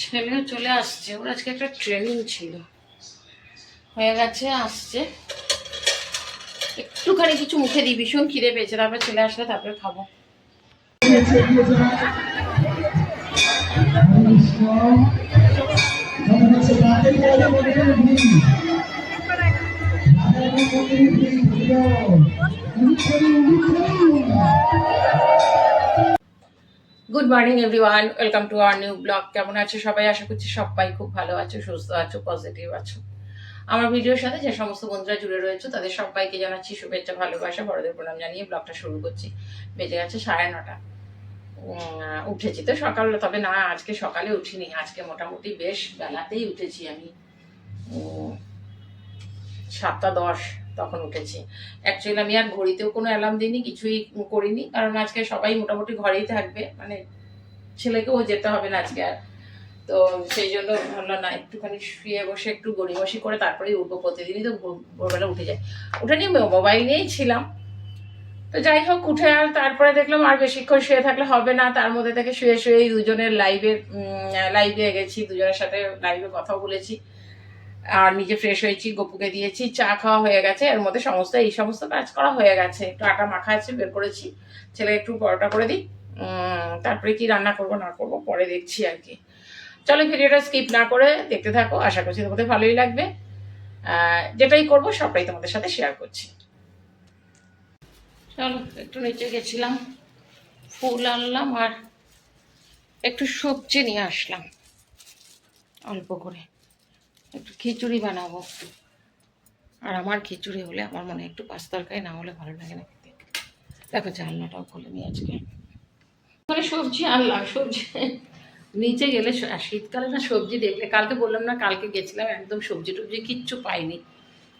ছেলেও চলে আসছে। ওর আজকে একটা ট্রেনিং ছিল। হয়ে গেছে, আসছে। একটুখানি কিছু মুখে দিই, ভীষণ খিদে পেয়েছে। তারপরে ছেলে আসলে তারপরে খাব। Good morning everyone welcome to our new blog কেমন আছো সবাই? আশা করছি সবাই খুব ভালো আছো, সুস্থ আছো পজিটিভ আছো। আমার ভিডিওর সাথে যে সমস্ত বন্ধুরা জুড়ে রয়েছে, তাদের সবাইকে জানাচ্ছি শুভেচ্ছা, ভালোবাসা। বড়দের প্রণাম জানিয়ে ব্লগটা শুরু করছি। বেজে গেছে সাড়ে নটা। উঠেছি তো সকাল, তবে না, আজকে সকালে উঠিনি। আজকে মোটামুটি বেশ বেলাতেই উঠেছি আমি। সাতটা দশ। তখন উঠেছি। অ্যাকচুয়ালি আমি আর ঘড়িতেও কোনো অ্যালার্ম দিইনি, কিছুই করিনি। কারণ আজকে সবাই মোটামুটি ঘরেই থাকবে। মানে ছেলেকেও যেতে হবে না আজকে আর। তো সেই জন্য ভাবলাম না, একটুখানি শুয়ে বসে, একটু গড়িমসি করে তারপরেই উঠবো। প্রতিদিনই তো ভোর- ভোরবেলা উঠে যায়। উঠে নিয়ে মোবাইল নিয়েই ছিলাম। তো যাই হোক, উঠে আর তারপরে দেখলাম আর বেশিক্ষণ শুয়ে থাকলে হবে না। তার মধ্যে থেকে শুয়ে শুয়েই দুজনের লাইভে লাইভে গেছি। দুজনের সাথে লাইভে কথাও বলেছি। আর নিজে ফ্রেশ হয়েছি, গপুকে দিয়েছি, চা খাওয়া হয়ে গেছে, এর মধ্যে সমস্ত, এই সমস্ত কাজ করা হয়ে গেছে। একটু আটা মাখা আছে, বের করেছি ছেলে একটু পরোটা করে দিই তারপরে কি রান্না করব, না করব, পরে দেখছি আর কি। চলো ভিডিওটা স্কিপ না করে দেখতে থাকো, আশা করছি তোমাদের ভালোই লাগবে। যেটাই করব, সবটাই তোমাদের সাথে শেয়ার করছি। চলো, একটু নিচে গেছিলাম, ফুল আনলাম আর একটু সবজি নিয়ে আসলাম, অল্প করে। একটু খিচুড়ি বানাবো আর আমার খিচুড়ি হলে আমার মনে একটু পাঁচ তরকারি না হলে ভালো লাগে না খেতে। দেখো জানলাটাও খুলে নি আজকে। মানে সবজি আনলাম সবজি। নিচে গেলে আর শীতকালে না সবজি দেখলে, কালকে বললাম না, কালকে গেছিলাম, একদম সবজি টবজি কিচ্ছু পাইনি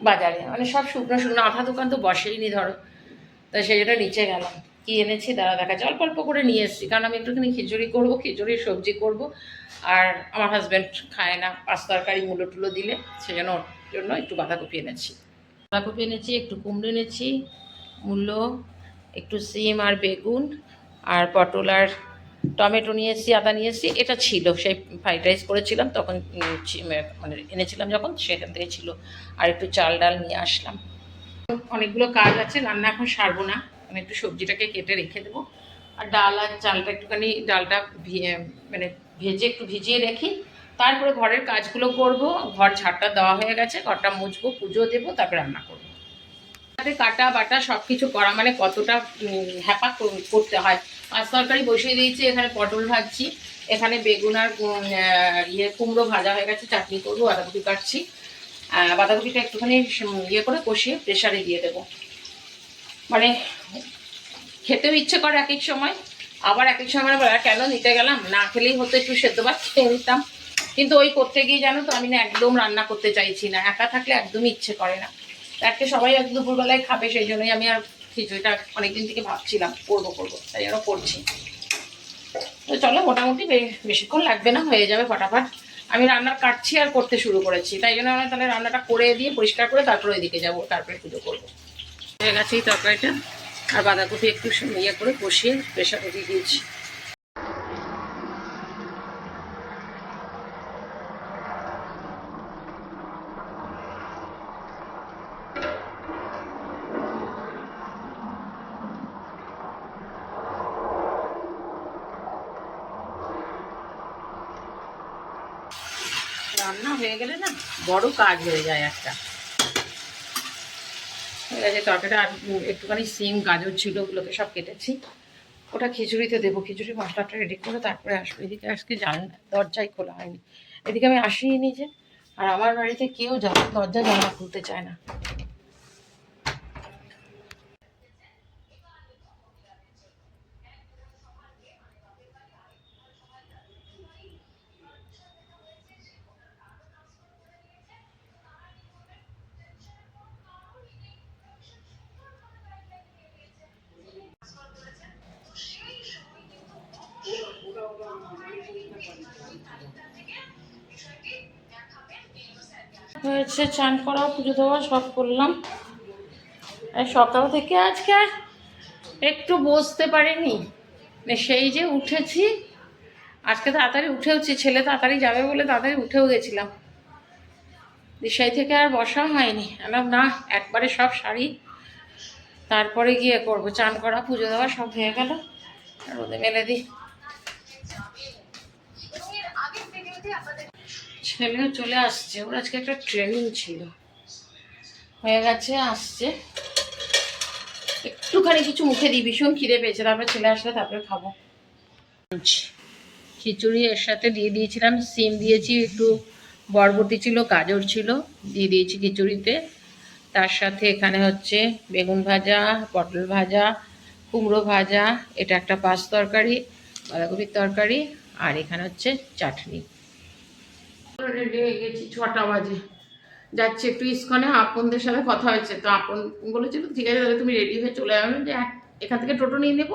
বাজারে। মানে সব শুকনো শুকনো আঠা দোকান তো বসেইনি ধরো। তা সেই জন্য নিচে গেলাম। কি এনেছি, দাঁড়া দেখা যায় অল্প করে নিয়ে এসেছি, কারণ আমি একটুখানি খিচুড়ি করব, খিচুড়ি, সবজি করব। আর আমার হাজব্যান্ড খায় না, পাঁচ তরকারি, মূলো টুলো দিলে সেজন্য ওর জন্য একটু বাঁধাকপি এনেছি। বাঁধাকপি এনেছি, একটু কুমড়ো এনেছি, মূলো, একটু সিম আর বেগুন, আর পটল আর টমেটো নিয়ে এসেছি, আদা নিয়ে এসেছি। এটা ছিল, সেই ফ্রাইড রাইস করেছিলাম, তখন মানে এনেছিলাম যখন, সেখান থেকে ছিল। আর একটু চাল ডাল নিয়ে আসলাম। অনেকগুলো কাজ আছে, রান্না এখন সারবো না। আমি একটু সবজিটাকে কেটে রেখে দেবো। আর ডাল আর চালটা একটুখানি, ডালটা মানে ভেজে একটু ভিজিয়ে রেখি তারপরে ঘরের কাজগুলো করব। ঘর ঝাড়টা দেওয়া হয়ে গেছে, ঘরটা মুছবো, পুজো দেবো, তারপরে রান্না করব। তাতে কাটা বাটা সব কিছু করা মানে কতটা হ্যাপা কর- করতে হয়। মাছ তরকারি বসিয়ে দিয়েছি, এখানে পটল ভাজছি, এখানে বেগুন আর ইয়ে কুমড়ো ভাজা হয়ে গেছে, চাটনি করব, বাঁধাকপি কাটছি। বাঁধাকপিটা একটুখানি ইয়ে করে কষিয়ে প্রেশারে দিয়ে দেবো। মানে খেতেও ইচ্ছে করে এক এক সময় আবার এক এক সময় বলে, কেন নিতে গেলাম? না খেলেই হতো একটু সেদ্ধ ভাত খেয়ে নিতাম। কিন্তু ওই করতে গিয়ে জানো তো আমি না একদম রান্না করতে চাইছি না। একা থাকলে একদমই ইচ্ছে করে না। আজকে সবাই এক দুপুরবেলায় খাবে সেই জন্যই আমি আর খিচুড়িটা অনেকদিন থেকে ভাবছিলাম করব করব তাই জন্য করছি। তো চলো মোটামুটি বেশিক্ষণ লাগবে না হয়ে যাবে ফটাফট। আমি রান্না কাটছি আর করতে শুরু করেছি। তাই জন্য আমি তাহলে রান্নাটা করে দিয়ে পরিষ্কার করে তারপরে ওইদিকে যাব তারপরে পুজো করব। হয়ে গেছে এই তরকারিটা। আর বাঁধাকপি একটু ইয়ে করে কষিয়ে প্রেশারে দিয়ে দিয়েছি রান্না হয়ে গেলে না বড় কাজ হয়ে যায় একটা। হয়ে গেছে তরকারিটা আর একটুখানি সিম, গাজর ছিল, ওগুলোকে সব কেটেছি। ওটা খিচুড়িতে দেবো। খিচুড়ি মশলাটা রেডি করে তারপরে আসব। এদিকে আজকে জান দরজাই খোলা হয়নি। এদিকে আমি আসিনি যে, আর আমার বাড়িতে কেউ যাবে দরজা জানা খুলতে চায় না। হয়েছে, চান করা পুজো দেওয়া, সব করলাম। আর সকাল থেকে আজকে আর একটু বসতে পারিনি। সেই যে উঠেছি, আজকে তাড়াতাড়ি উঠেওছি, ছেলে তাড়াতাড়ি যাবে বলে তাড়াতাড়ি উঠেও গেছিলাম। দিশাই থেকে আর বসা হয়নি। এলাম না, একবারে সব শাড়ি তারপরে গিয়ে করব। চান করা, পুজো দেওয়া সব হয়ে গেল। রোদে মেলে দিই। ছেলেও চলে আসছে। ওর আজকে একটা ট্রেনিং ছিল। হয়ে গেছে, আসছে। একটুখানি কিছু মুখে দিই, ভীষণ খিদে পেয়েছে। তারপরে ছেলে আসলে তারপরে খাব। খিচুড়ি এর সাথে দিয়ে দিয়েছিলাম, সিম দিয়েছি, একটু বরবটি ছিল, গাজর ছিল, দিয়ে দিয়েছি খিচুড়িতে। তার সাথে এখানে হচ্ছে বেগুন ভাজা, পটল ভাজা, কুমড়ো ভাজা, এটা একটা পাঁচ তরকারি, বাঁধাকপির তরকারি, আর এখানে হচ্ছে চাটনি। রেডি গেছি, ছটা বাজে। যাচ্ছে একটু ইস্কনে, আপনদের সাথে কথা হয়েছে। তো আপন বলেছিল, ঠিক আছে, তাহলে তুমি রেডি হয়ে চলে যাবে যে এখান থেকে টোটো নিয়ে নেব।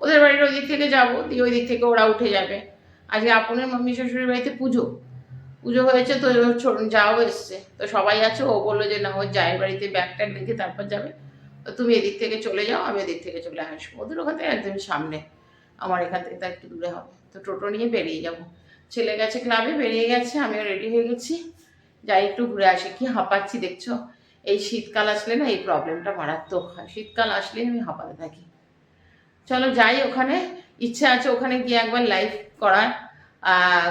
ওদের বাড়ির ওই দিক থেকে যাব, দিয়ে ওই দিক থেকে ওরা উঠে যাবে। আজকে আপনের মাম্মি শ্বশুরের বাড়িতে পুজো। পুজো হয়েছে তো যাও এসছে। তো সবাই আছে, ও বলল যে, না ওর জায়ের বাড়িতে ব্যাগ ট্যাগ রেখে তারপর যাবে। তো তুমি এদিক থেকে চলে যাও, আমি এদিক থেকে চলে আসব। ওদের ওখান থেকে একদম সামনে। আমার এখান থেকে তো একটু দূরে হবে। তো টোটো নিয়ে বেরিয়ে যাব। ছেলে গেছে ক্লাবে বেরিয়ে গেছে, আমিও রেডি হয়ে গেছি। যাই একটু ঘুরে আসি, কি হাঁপাচ্ছি দেখছ? এই শীতকাল আসলে না, এই প্রবলেমটা মারাত্মক হয়। শীতকাল আসলে আমি হাঁপাতে থাকি। চলো যাই ওখানে, ইচ্ছা আছে ওখানে গিয়ে একবার লাইভ করার।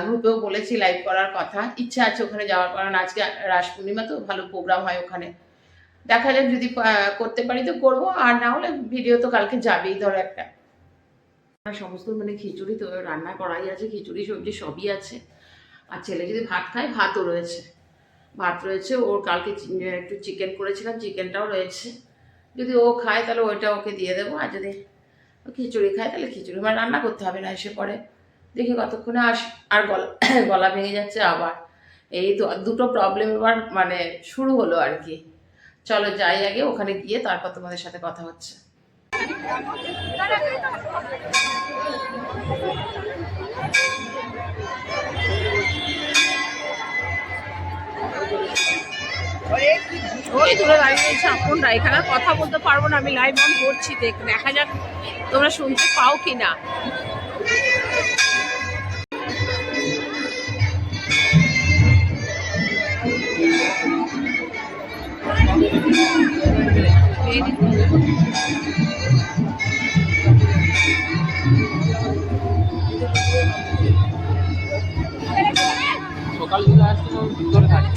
গ্রুপেও বলেছি লাইভ করার কথা। ইচ্ছা আছে ওখানে যাওয়ার কারণ আজকে রাস পূর্ণিমা তো, ভালো প্রোগ্রাম হয় ওখানে। দেখা যাক যদি করতে পারি তো করব, আর না হলে ভিডিও তো কালকে যাবেই ধরো একটা। সমস্ত মানে খিচুড়ি তো রান্না করাই আছে, খিচুড়ি সবজি সবই আছে। আর ছেলে যদি ভাত খায়, ভাতও রয়েছে। ভাত রয়েছে, ওর কালকে একটু চিকেন করেছিলাম চিকেনটাও রয়েছে। যদি ও খায়, তাহলে ওইটা ওকে দিয়ে দেবো। আর যদি খিচুড়ি খায়, তাহলে খিচুড়ি মানে রান্না করতে হবে না, এসে পরে। দেখি কতক্ষণে আস, আর গলা গলা ভেঙে যাচ্ছে আবার। এই তো দুটো প্রবলেম এবার মানে শুরু হলো আর কি। চলো যাই আগে, ওখানে গিয়ে তারপর তোমাদের সাথে কথা হচ্ছে। ওই দূরে দাঁড়িয়ে রয়েছে আপনরা এখানে আর কথা বলতে পারব না, আমি লাইভ অন করছি, দেখ, দেখা যাক তোমরা শুনতে পাও কি না সকালবেলা আসলে ওর ভিতরে থাকে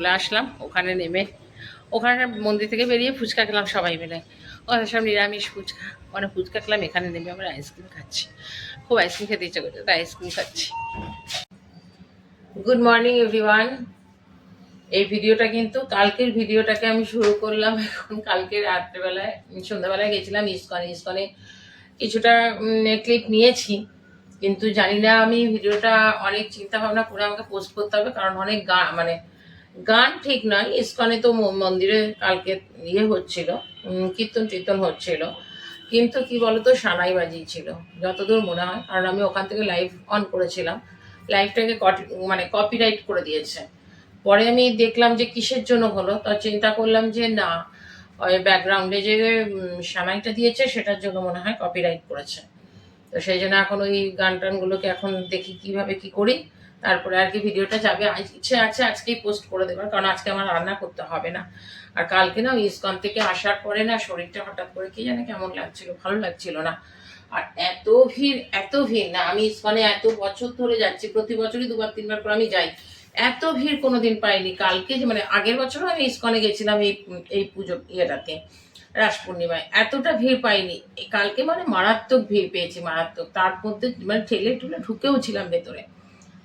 চলে আসলাম, ওখানে নেমে ওখানে মন্দির থেকে বেরিয়ে ফুচকা খেলাম সবাই মিলে। ওখানে সব নিরামিষ ফুচকা। ওখানে ফুচকা খেলাম, এখানে নেমে আমরা আইসক্রিম খাচ্ছি। খুব আইসক্রিম খেতে ইচ্ছে করছে, তাই আইসক্রিম খাচ্ছি। গুড মর্নিং এভরিওয়ান এই ভিডিওটা কিন্তু, কালকের ভিডিওটাকে আমি শুরু করলাম এখন। কালকে রাত্রেবেলায়, সন্ধ্যাবেলায় গেছিলাম ইস্কনে। ইস্কনে কিছুটা ক্লিপ নিয়েছি। কিন্তু জানি না আমি ভিডিওটা অনেক চিন্তা ভাবনা করে আমাকে পোস্ট করতে হবে, কারণ অনেক গান মানে গান ঠিক নয়, ইস্কনে তো মন্দিরে কালকে ইয়ে হচ্ছিল কীর্তন টীর্তন হচ্ছিল, কিন্তু কি বলতো, সানাই বাজিয়েছিল, যতদূর মনে হয়, কারণ আমি ওখান থেকে লাইভ অন করেছিলাম লাইভটাকে মানে কপিরাইট করে দিয়েছে। পরে আমি দেখলাম যে কিসের জন্য হলো, তো চিন্তা করলাম যে না, ওই ব্যাকগ্রাউন্ডে যে সানাইটা দিয়েছে, সেটার জন্য মনে হয় কপিরাইট করেছে। তো সেই জন্য এখন ওই গান টানগুলোকে এখন দেখি কীভাবে কি করি। তারপরে আর কি ভিডিওটা যাবে। ইচ্ছে আছে আজকেই পোস্ট করে দেবার, কারণ আজকে আমার রান্না করতে হবে না। আর কালকে না ইস্কন থেকে আসার পরে না শরীরটা হঠাৎ করে কি জানে কেমন লাগছিল, ভালো লাগছিল না। আর এত ভিড় এত ভিড় না, আমি ইস্কনে এত বছর ধরে যাচ্ছি, প্রতি বছরই দুবার, তিনবার করে আমি যাই। এত ভিড় কোনোদিন পাইনি। কালকে যে মানে আগের বছরও আমি ইস্কনে গেছিলাম এই এই পুজো ইয়েটাতে, রাস পূর্ণিমায়। এতটা ভিড় পাইনি। কালকে মানে মারাত্মক ভিড় পেয়েছি, মারাত্মক। তার মধ্যে মানে ঠেলে ঠুলে ঢুকেও ছিলাম ভেতরে।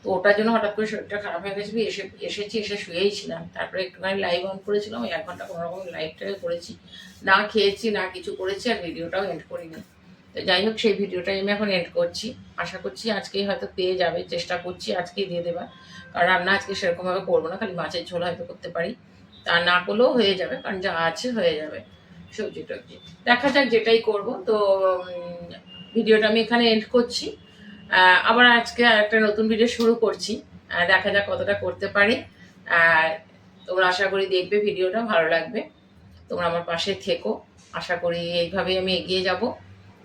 তো ওটার জন্য হঠাৎ করে শরীরটা খারাপ হয়ে গেছিল এসে, এসেছি, এসে শুয়েই ছিলাম। তারপরে একটুখানি লাইভ অন করেছিলাম, ওই এক ঘণ্টা কোনো রকম লাইভটাকে করেছি। না খেয়েছি, না কিছু করেছি, আর ভিডিওটাও এন্ড করিনি। তো যাই হোক, সেই ভিডিওটাই আমি এখন এন্ড করছি। আশা করছি আজকেই হয়তো পেয়ে যাবে, চেষ্টা করছি আজকেই দিয়ে দেবার। কারণ রান্না আজকে সেরকমভাবে করব না, খালি মাছের ঝোল হয়তো করতে পারি। তা না করলেও হয়ে যাবে, কারণ যা আছে হয়ে যাবে। সবজি টবজি দেখা যাক যেটাই করব। তো ভিডিওটা আমি এখানে এন্ড করছি। আবার আজকে একটা নতুন ভিডিও শুরু করছি। দেখা যাক কতটা করতে পারি। তোমরা আশা করি দেখবে ভিডিওটা ভালো লাগবে। তোমরা আমার পাশে থেকো। আশা করি এইভাবেই আমি এগিয়ে যাব।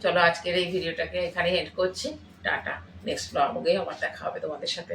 চলো আজকের এই ভিডিওটাকে এখানে হেড করছি। টাটা। নেক্সট ব্লগে আবার দেখা হবে তোমাদের সাথে।